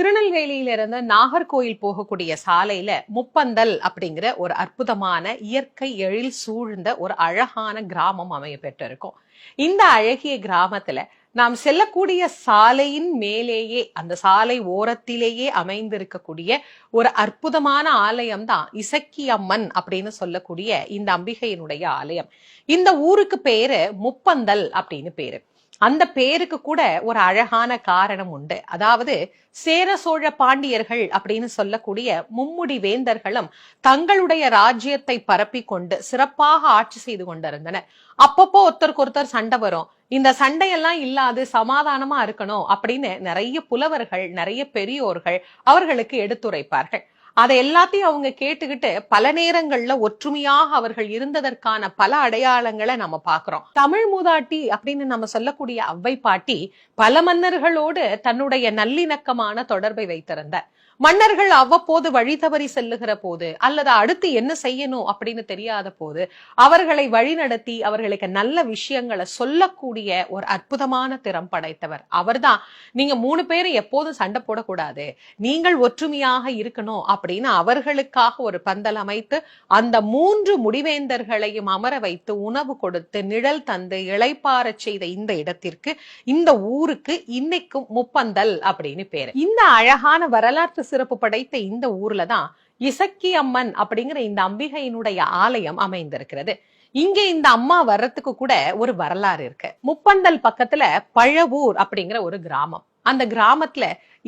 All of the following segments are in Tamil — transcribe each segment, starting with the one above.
திருநெல்வேலியிலிருந்து நாகர்கோயில் போகக்கூடிய சாலையில முப்பந்தல் அப்படிங்கிற ஒரு அற்புதமான இயற்கை எழில் சூழ்ந்த ஒரு அழகான கிராமம் அமைய பெற்றிருக்கும் இந்த அழகிய கிராமத்துல நாம் செல்லக்கூடிய சாலையின் மேலேயே அந்த சாலை ஓரத்திலேயே அமைந்திருக்கக்கூடிய ஒரு அற்புதமான ஆலயம் தான் இசக்கி அம்மன் அப்படின்னு சொல்லக்கூடிய இந்த அம்பிகையினுடைய ஆலயம். இந்த ஊருக்கு பேரு முப்பந்தல் அப்படின்னு பேரு. அந்த பேருக்கு கூட ஒரு அழகான காரணம் உண்டு. அதாவது சேர சோழ பாண்டியர்கள் அப்படின்னு சொல்லக்கூடிய மும்முடி வேந்தர்களும் தங்களுடைய ராஜ்யத்தை பரப்பி கொண்டு சிறப்பாக ஆட்சி செய்து கொண்டிருந்தனர். அப்பப்போ ஒருத்தருக்கு ஒருத்தர் சண்டை வரும். இந்த சண்டையெல்லாம் இல்லாது சமாதானமா இருக்கணும் அப்படின்னு நிறைய புலவர்கள் நிறைய பெரியோர்கள் அவர்களுக்கு எடுத்துரைப்பார்கள். அதை எல்லாத்தையும் அவங்க கேட்டுக்கிட்டு பல நேரங்கள்ல ஒற்றுமையாக அவர்கள் இருந்ததற்கான பல அடையாளங்களை நம்ம பாக்குறோம் தமிழ் மூதாட்டி அப்படின்னு நம்ம சொல்லக்கூடிய அவ்வை பாட்டி பல மன்னர்களோடு தன்னுடைய நல்லிணக்கமான தொடர்பை வைத்திருந்தார். மன்னர்கள் அவ்வப்போது வழி தவறி செல்லுகிற போது அல்லது அடுத்து என்ன செய்யணும் அப்படின்னு தெரியாத போது அவர்களை வழிநடத்தி அவர்களுக்கு நல்ல விஷயங்களை சொல்லக்கூடிய ஒரு அற்புதமான திறம் படைத்தவர். அவர்தான். நீங்க மூணு பேரும் எப்போதும் சண்டை போடக்கூடாது. நீங்கள் ஒற்றுமையாக இருக்கணும் அப்படின்னு அவர்களுக்காக ஒரு பந்தல் அமைத்து அந்த மூன்று முடிவேந்தர்களையும் அமர வைத்து உணவு கொடுத்து நிழல் தந்து இளைப்பாறச் செய்த இந்த இடத்திற்கு இந்த ஊருக்கு இன்னைக்கும் முப்பந்தல் அப்படின்னு பேரு. இந்த அழகான வரலாற்று சிறப்பு படைத்த இந்த ஊர்ல தான் இசக்கி அம்மன் அப்படிங்கிற இந்த அம்பிகையினுடைய ஆலயம் அமைந்திருக்கிறது. இங்க இந்த அம்மா வர்றதுக்கு கூட ஒரு வரலாறு இருக்கு. முப்பந்தல் பக்கத்துல பழவூர் அப்படிங்கிற ஒரு கிராமம். அந்த கிராமத்துல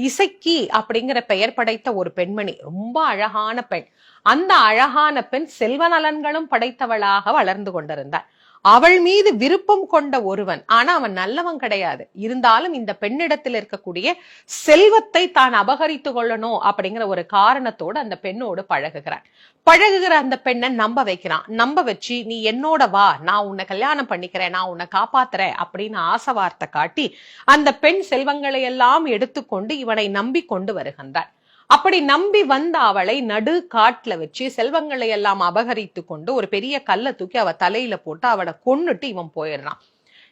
இசக்கி அப்படிங்கிற பெயர் படைத்த ஒரு பெண்மணி ரொம்ப அழகான பெண். அந்த அழகான பெண் செல்வ நலன்களும் படைத்தவளாக வளர்ந்து கொண்டிருந்தார். அவள் மீது விருப்பம் கொண்ட ஒருவன். ஆனா அவன் நல்லவன் கிடையாது. இருந்தாலும் இந்த பெண்ணிடத்தில் இருக்கக்கூடிய செல்வத்தை தான் அபகரித்து கொள்ளணும் அப்படிங்கிற ஒரு காரணத்தோடு அந்த பெண்ணோடு பழகுகிறான் பழகுகிற அந்த பெண்ணை நம்ப வைக்கிறான். நம்ப வச்சு நீ என்னோட வா. நான் உன்னை கல்யாணம் பண்ணிக்கிறேன். நான் உன்னை காப்பாத்துறேன். அப்படின்னு ஆசை வார்த்தை காட்டி அந்த பெண் செல்வங்களை எல்லாம் எடுத்துக்கொண்டு இவனை நம்பி கொண்டு வருகின்றான் அப்படி நம்பி வந்த அவளை நடு காட்டுல வச்சு செல்வங்களை எல்லாம் அபகரித்து கொண்டு ஒரு பெரிய கல்லை தூக்கி அவ தலையில போட்டு அவளை கொன்னுட்டு இவன் போயிடுறான்.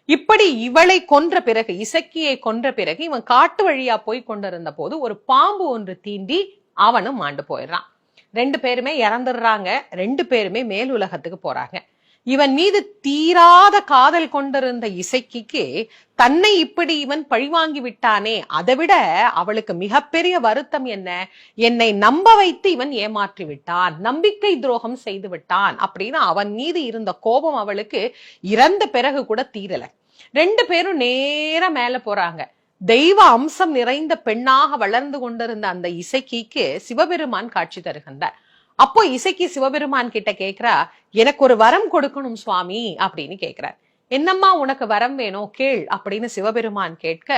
இப்படி இவளை கொன்ற பிறகு இசக்கியை கொன்ற பிறகு இவன் காட்டு வழியா போய் கொண்டிருந்த போது ஒரு பாம்பு ஒன்று தீண்டி அவனும் மாண்டு போயிடுறான். ரெண்டு பேருமே இறந்துடுறாங்க. ரெண்டு பேருமே மேல் உலகத்துக்கு போறாங்க. இவன் மீது தீராத காதல் கொண்டிருந்த இசைக்கிக்கு தன்னை இப்படி இவன் பழிவாங்கி விட்டானே அதை விட அவளுக்கு மிகப்பெரிய வருத்தம் என்ன? என்னை நம்ப வைத்து இவன் ஏமாற்றி விட்டான் நம்பிக்கை துரோகம் செய்து விட்டான் அப்படின்னு அவன் மீது இருந்த கோபம் அவளுக்கு இறந்த பிறகு கூட தீரல. ரெண்டு பேரும் நேர மேல போறாங்க. தெய்வ அம்சம் நிறைந்த பெண்ணாக வளர்ந்து கொண்டிருந்த அந்த இசைக்கிக்கு சிவபெருமான் காட்சி தருகின்றார். அப்போ இசைக்கு சிவபெருமான் கிட்ட கேக்குறா எனக்கு ஒரு வரம் கொடுக்கணும் சுவாமி அப்படின்னு கேக்குறார். என்னம்மா உனக்கு வரம் வேணும்? கேள் அப்படின்னு சிவபெருமான் கேட்க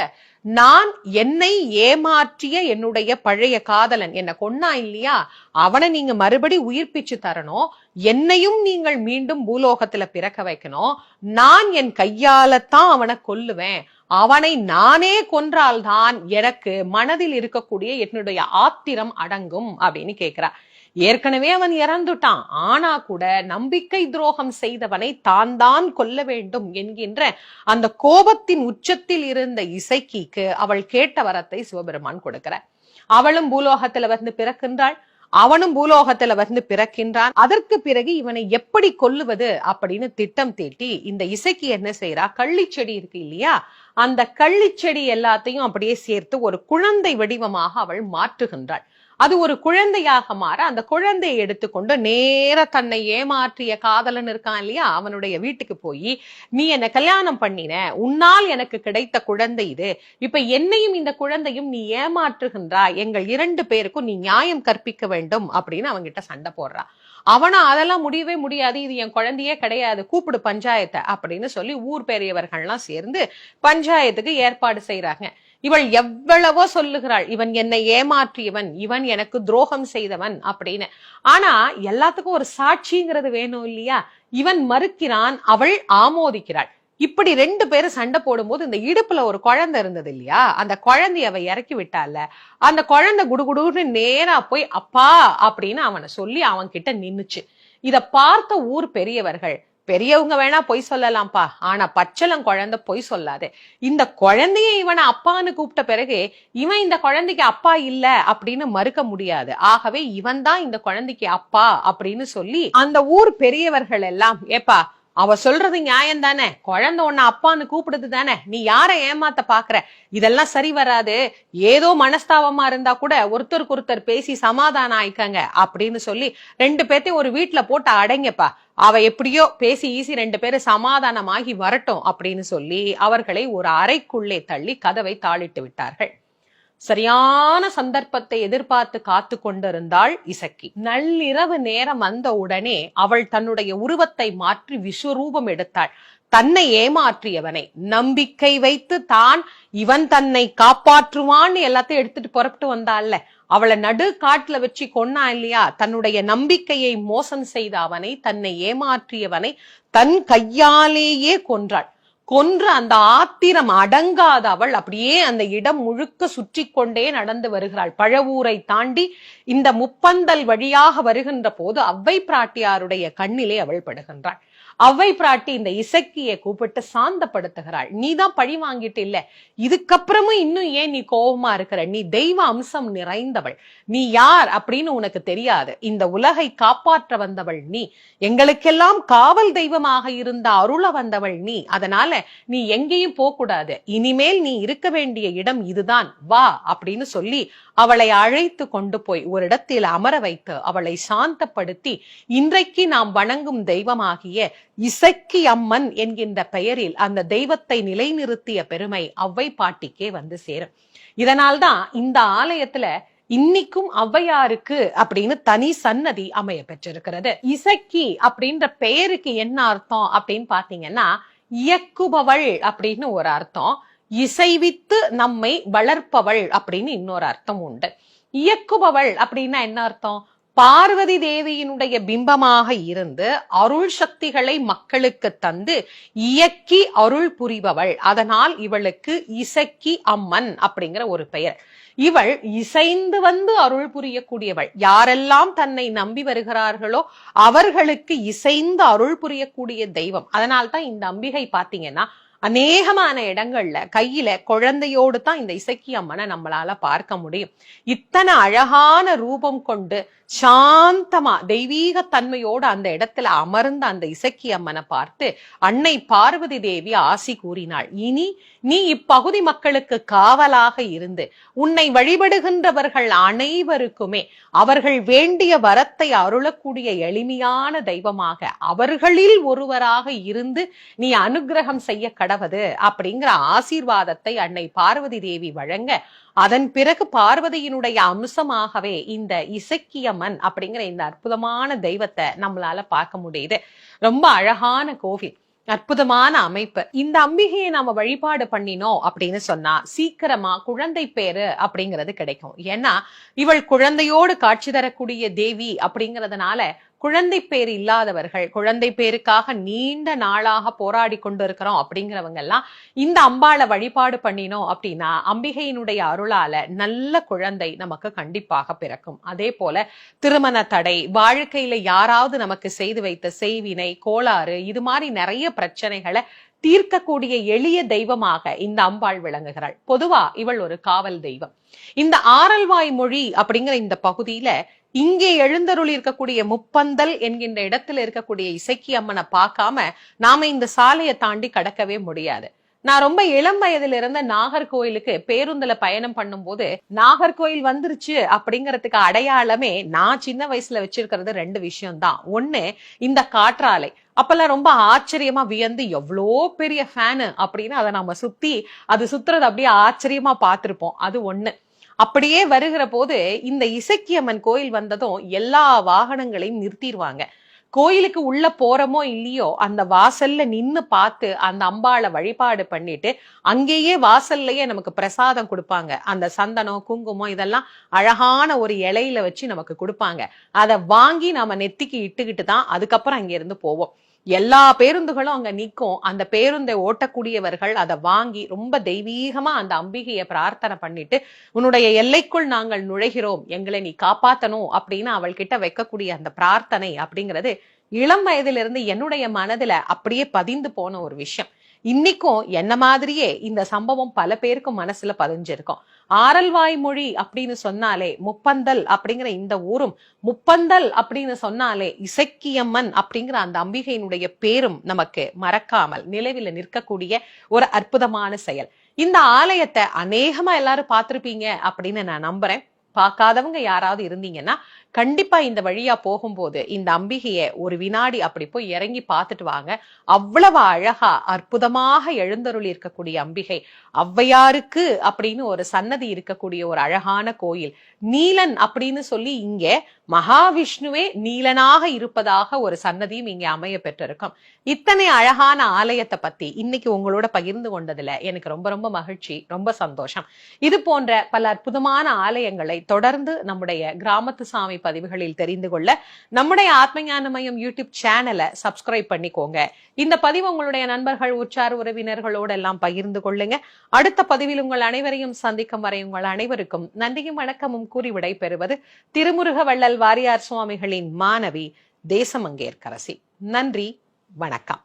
நான் என்னை ஏமாற்றிய என்னுடைய பழைய காதலன் என்ன கொன்னா இல்லையா? அவனை நீங்க மறுபடி உயிர்ப்பிச்சு தரணும். என்னையும் நீங்கள் மீண்டும் பூலோகத்துல பிறக்க வைக்கணும். நான் என் கையாலத்தான் அவனை கொல்லுவேன். அவனை நானே கொன்றால்தான் எனக்கு மனதில் இருக்கக்கூடிய என்னுடைய ஆத்திரம் அடங்கும் அப்படின்னு கேட்கிறான் ஏற்கனவே அவன் இறந்துட்டான். ஆனா கூட நம்பிக்கை துரோகம் செய்தவனை தான் தான் கொல்ல வேண்டும் என்கின்ற அந்த கோபத்தின் உச்சத்தில் இருந்த இசைக்கிக்கு அவள் கேட்ட வரத்தை சிவபெருமான் கொடுக்கிறார். அவளும் பூலோகத்துல வந்து பிறக்கின்றாள். அவனும் பூலோகத்துல வந்து பிறக்கின்றான். அதற்கு பிறகு இவனை எப்படி கொல்லுவது அப்படின்னு திட்டம் தீட்டி இந்த இசைக்கு என்ன செய்யறா கள்ளிச்செடி இருக்கு இல்லையா? அந்த கள்ளிச்செடி எல்லாத்தையும் அப்படியே சேர்த்து ஒரு குழந்தை வடிவமாக அவள் மாற்றுகின்றாள். அது ஒரு குழந்தையாக மாற அந்த குழந்தையை எடுத்துக்கொண்டு நேர தன்னை ஏமாற்றிய காதலன் இருக்கான் இல்லையா? அவனுடைய வீட்டுக்கு போய் நீ என்ன கல்யாணம் பண்ணின. உன்னால் எனக்கு கிடைத்த குழந்தை இது. இப்ப என்னையும் இந்த குழந்தையும் நீ ஏமாற்றுகின்றா எங்கள் இரண்டு பேருக்கும் நீ நியாயம் கற்பிக்க வேண்டும். அப்படின்னு அவங்கிட்ட சண்டை போடுறா. அவனா அதெல்லாம் முடியவே முடியாது. இது என் குழந்தையே கிடையாது. கூப்பிடு பஞ்சாயத்தை. அப்படின்னு சொல்லி ஊர் பெரியவர்கள்லாம் சேர்ந்து பஞ்சாயத்துக்கு ஏற்பாடு செய்யறாங்க இவள் எவ்வளவோ சொல்லுகிறாள். இவன் என்னை ஏமாற்றியவன். இவன் எனக்கு துரோகம் செய்தவன் அப்படின்னு. ஆனா எல்லாத்துக்கும் ஒரு சாட்சிங்கிறது வேணும் இல்லையா? இவன் மறுக்கிறான் அவள் ஆமோதிக்கிறாள். இப்படி ரெண்டு பேரும் சண்டை போடும்போது இந்த இடுப்புல ஒரு குழந்தை இருந்தது இல்லையா? அந்த குழந்தைய அவ இறக்கி விட்டால அந்த குழந்தை குடுகுடுன்னு நேரா போய் அப்பா அப்படின்னு அவனை சொல்லி அவன் கிட்ட நின்னுச்சு. இத பார்த்த ஊர் பெரியவர்கள் பெரியவங்க வேணா பொய் சொல்லலாம்ப்பா. ஆனா பச்சளம் குழந்தை பொய் சொல்லாது. இந்த குழந்தைய இவனை அப்பான்னு கூப்பிட்ட பிறகு இவன் இந்த குழந்தைக்கு அப்பா இல்ல அப்படின்னு மறுக்க முடியாது. ஆகவே இவன் தான் இந்த குழந்தைக்கு அப்பா அப்படின்னு சொல்லி அந்த ஊர் பெரியவர்கள் எல்லாம் ஏப்பா அவ சொல்றது நியாயம் தானே? குழந்தை உன்னை அப்பான்னு கூப்பிடுது தானே? நீ யாரை ஏமாத்த பாக்குற? இதெல்லாம் சரி வராது. ஏதோ மனஸ்தாபமா இருந்தா கூட ஒருத்தருக்கு ஒருத்தர் பேசி சமாதானம் ஆயிக்கங்க அப்படின்னு சொல்லி ரெண்டு பேர்த்தையும் ஒரு வீட்டுல போட்டு அடைங்கப்பா. அவ எப்படியோ பேசி ஈசி ரெண்டு பேரும் சமாதானமாகி வரட்டும் அப்படின்னு சொல்லி அவர்களை ஒரு அறைக்குள்ளே தள்ளி கதவை தாளிட்டு விட்டார்கள். சரியான சந்தர்ப்பத்தை எதிர்பார்த்து காத்து கொண்டிருந்தாள் இசக்கி. நள்ளிரவு நேரம் வந்த உடனே அவள் தன்னுடைய உருவத்தை மாற்றி விஸ்வரூபம் எடுத்தாள். தன்னை ஏமாற்றியவனை நம்பிக்கை வைத்து தான் இவன் தன்னை காப்பாற்றுவான்னு எல்லாத்தையும் எடுத்துட்டு புறப்பட்டு வந்தாள்ல. அவளை நடு காட்டுல வச்சு கொன்னா இல்லையா? தன்னுடைய நம்பிக்கையை மோசம் செய்த அவனை தன்னை ஏமாற்றியவனை தன் கையாலேயே கொன்றாள். கொன்று அந்த ஆத்திரம் அடங்காத அவள் அப்படியே அந்த இடம் முழுக்க சுற்றி கொண்டே நடந்து வருகிறாள். பழவூரை தாண்டி இந்த முப்பந்தல் வழியாக வருகின்ற போது அவ்வை பிராட்டியாருடைய கண்ணிலே அவள் படுகின்றாள். அவை பிராட்டி இந்த இசக்கியை கூப்பிட்டு சாந்தப்படுத்துகிறாள். நீ தான் பழி வாங்கிட்டு இல்ல. இதுக்கப்புறமும் இன்னும் ஏன் நீ கோபமா இருக்கிற? நீ தெய்வ அம்சம் நிறைந்தவள். நீ யார் அப்படின்னு உனக்கு தெரியாது. இந்த உலகை காப்பாற்ற வந்தவள் நீ. எங்களுக்கெல்லாம் காவல் தெய்வமாக இருந்த அருள வந்தவள் நீ. அதனால நீ எங்கேயும் போக கூடாது இனிமேல் நீ இருக்க வேண்டிய இடம் இதுதான். வா அப்படின்னு சொல்லி அவளை அழைத்து கொண்டு போய் ஒரு இடத்தில் அமர வைத்து அவளை சாந்தப்படுத்தி இன்றைக்கு நாம் வணங்கும் தெய்வமாகிய இசக்கி அம்மன் என்கின்ற பெயரில் அந்த தெய்வத்தை நிலைநிறுத்திய பெருமை அவ்வை பாட்டிக்கே வந்து சேரும். இதனால்தான் இந்த ஆலயத்துல இன்னைக்கும் ஔவையாருக்கு அப்படின்னு தனி சன்னதி அமைய பெற்றிருக்கிறது. இசக்கி அப்படின்ற பெயருக்கு என்ன அர்த்தம் அப்படின்னு பாத்தீங்கன்னா இயக்குபவள் அப்படின்னு ஒரு அர்த்தம் இசைவித்து நம்மை வளர்ப்பவள் அப்படின்னு இன்னொரு அர்த்தம் உண்டு. இயக்குபவள் அப்படின்னா என்ன அர்த்தம்? பார்வதி தேவியினுடைய பிம்பமாக இருந்து அருள் சக்திகளை மக்களுக்கு தந்து இயக்கி அருள் புரிபவள். அதனால் இவளுக்கு இசக்கி அம்மன் அப்படிங்கிற ஒரு பெயர். இவள் இசைந்து வந்து அருள் புரியக்கூடியவள். யாரெல்லாம் தன்னை நம்பி வருகிறார்களோ அவர்களுக்கு இசைந்து அருள் புரியக்கூடிய தெய்வம். அதனால்தான் இந்த அம்பிகை பாத்தீங்கன்னா அநேகமான இடங்கள்ல கையில குழந்தையோடு தான் இந்த இசக்கி அம்மனை நம்மளால பார்க்க முடியும். இத்தனை அழகான ரூபம் கொண்டு சாந்தமா தெய்வீக தன்மையோடு அந்த இடத்துல அமர்ந்த அந்த இசக்கி அம்மனை பார்த்து அன்னை பார்வதி தேவி ஆசி கூறினாள். இனி நீ இப்பகுதி மக்களுக்கு காவலாக இருந்து உன்னை வழிபடுகின்றவர்கள் அனைவருக்குமே அவர்கள் வேண்டிய வரத்தை அருளக்கூடிய எளிமையான தெய்வமாக அவர்களில் ஒருவராக இருந்து நீ அனுகிரகம் செய்ய கடவது? அப்படிங்கிற ஆசீர்வாதத்தை அன்னை பார்வதி தேவி வழங்க அதன் பிறகு பார்வதியினுடைய அம்சமாகவே இந்த இசக்கியம்மன் அப்படிங்கிற இந்த அற்புதமான தெய்வத்தை நம்மளால பார்க்க முடியுது. ரொம்ப அழகான கோவில் அற்புதமான அமைப்பு. இந்த அம்பிகையை நாம வழிபாடு பண்ணினோம் அப்படின்னு சொன்னா சீக்கிரமா குழந்தை பேரு அப்படிங்கிறது கிடைக்கும். ஏன்னா இவள் குழந்தையோடு காட்சி தரக்கூடிய தேவி அப்படிங்கறதுனால குழந்தை பேர் இல்லாதவர்கள் குழந்தை பேருக்காக நீண்ட நாளாக போராடி கொண்டிருக்கிறோம் அப்படிங்கிறவங்க எல்லாம் இந்த அம்பாளை வழிபாடு பண்ணினோம் அப்படின்னா அம்பிகையினுடைய அருளால நல்ல குழந்தை நமக்கு கண்டிப்பாக பிறக்கும். அதே போல திருமண தடை வாழ்க்கையில யாராவது நமக்கு செய்து வைத்த செய்வினை கோளாறு இது மாதிரி நிறைய பிரச்சனைகளை தீர்க்கக்கூடிய எளிய தெய்வமாக இந்த அம்பாள் விளங்குகிறாள். பொதுவா இவள் ஒரு காவல் தெய்வம். இந்த ஆரல்வாய் மொழி அப்படிங்கிற இந்த பகுதியில இங்கே எழுந்தருளி இருக்கக்கூடிய முப்பந்தல் என்கின்ற இடத்துல இருக்கக்கூடிய இசைக்கி அம்மனை பார்க்காம நாம இந்த சாலையை தாண்டி கடக்கவே முடியாது. நான் ரொம்ப இளம் வயதுல இருந்த நாகர்கோயிலுக்கு பேருந்துல பயணம் பண்ணும்போது நாகர்கோயில் வந்துருச்சு அப்படிங்கறதுக்கு அடையாளமே நான் சின்ன வயசுல வச்சிருக்கிறது ரெண்டு விஷயம் தான் ஒண்ணு இந்த காற்றாலை. அப்பெல்லாம் ரொம்ப ஆச்சரியமா வியந்து எவ்வளோ பெரிய ஃபேனு அப்படின்னு அதை நம்ம சுத்தி அது சுத்துறது அப்படியே ஆச்சரியமா பார்த்திருப்போம். அது ஒண்ணு. அப்படியே வருகிற போது இந்த இசக்கியம்மன் கோயில் வந்ததும் எல்லா வாகனங்களையும் நிறுத்திடுவாங்க கோயிலுக்கு உள்ள போறோமோ இல்லையோ அந்த வாசல்ல நின்னு பார்த்து அந்த அம்பாளை வழிபாடு பண்ணிட்டு அங்கேயே வாசல்லையே நமக்கு பிரசாதம் கொடுப்பாங்க. அந்த சந்தனம் குங்குமம் இதெல்லாம் அழகான ஒரு இலையில வச்சு நமக்கு கொடுப்பாங்க. அதை வாங்கி நாம நெத்திக்கு இட்டுக்கிட்டு தான் அதுக்கப்புறம் அங்க இருந்து போவோம். எல்லா பேருந்துகளும் அங்க நிற்கும் அந்த பேருந்தை ஓட்டக்கூடியவர்கள் அதை வாங்கி ரொம்ப தெய்வீகமா அந்த அம்பிகையை பிரார்த்தனை பண்ணிட்டு உன்னுடைய எல்லைக்குள் நாங்கள் நுழைகிறோம். எங்களை நீ காப்பாத்தணும் அப்படின்னு அவள் கிட்ட வைக்கக்கூடிய அந்த பிரார்த்தனை அப்படிங்கிறது இளம் வயதிலிருந்து என்னுடைய மனதுல அப்படியே பதிந்து போன ஒரு விஷயம். இன்னைக்கும் என்ன மாதிரியே இந்த சம்பவம் பல பேருக்கு மனசுல பதிஞ்சிருக்கும். ஆரல்வாய் மொழி அப்படின்னு சொன்னாலே முப்பந்தல் அப்படிங்கிற இந்த ஊரும் முப்பந்தல் அப்படின்னு சொன்னாலே இசக்கியம்மன் அப்படிங்கிற அந்த அம்பிகையினுடைய பேரும் நமக்கு மறக்காமல் நிலவில நிற்கக்கூடிய ஒரு அற்புதமான செயல். இந்த ஆலயத்தை அநேகமா எல்லாரும் பார்த்திருப்பீங்க அப்படின்னு நான் நம்புறேன். பார்க்காதவங்க யாராவது இருந்தீங்கன்னா கண்டிப்பா இந்த வழியா போகும்போது இந்த அம்பிகையை ஒரு வினாடி அப்படி போய் இறங்கி பார்த்துட்டு வாங்க. அவ்வளவு அழகா அற்புதமாக எழுந்தருளி இருக்கக்கூடிய அம்பிகை. ஔவையாருக்கு அப்படின்னு ஒரு சன்னதி இருக்கக்கூடிய ஒரு அழகான கோயில். நீலன் அப்படின்னு சொல்லி இங்கே மகாவிஷ்ணுவே நீலனாக இருப்பதாக ஒரு சன்னதியும் இங்க அமைய பெற்றிருக்கும். இத்தனை அழகான ஆலயத்தை பத்தி இன்னைக்கு உங்களோட பகிர்ந்து கொண்டதுல எனக்கு ரொம்ப ரொம்ப மகிழ்ச்சி ரொம்ப சந்தோஷம். இது போன்ற பல அற்புதமான ஆலயங்களை தொடர்ந்து நம்முடைய கிராமத்து சாமி பதிவுகளில் தெரிந்து கொள்ள நம்முடைய ஆத்மஞான மையம் யூடியூப் சேனலை சப்ஸ்கிரைப் பண்ணிக்கோங்க. இந்த பதிவு உங்களுடைய நண்பர்கள் உற்சார் உறவினர்களோடு எல்லாம் பகிர்ந்து கொள்ளுங்க. அடுத்த பதிவில் உங்கள் அனைவரையும் சந்திக்கும் வரை உங்கள் அனைவருக்கும் நன்றியும் வணக்கமும் கூறி விடை பெறுவது திருமுருக வள்ளல் வாரியார் சுவாமிகளின் மாணவி தேசமங்கேற்கரசி. நன்றி வணக்கம்.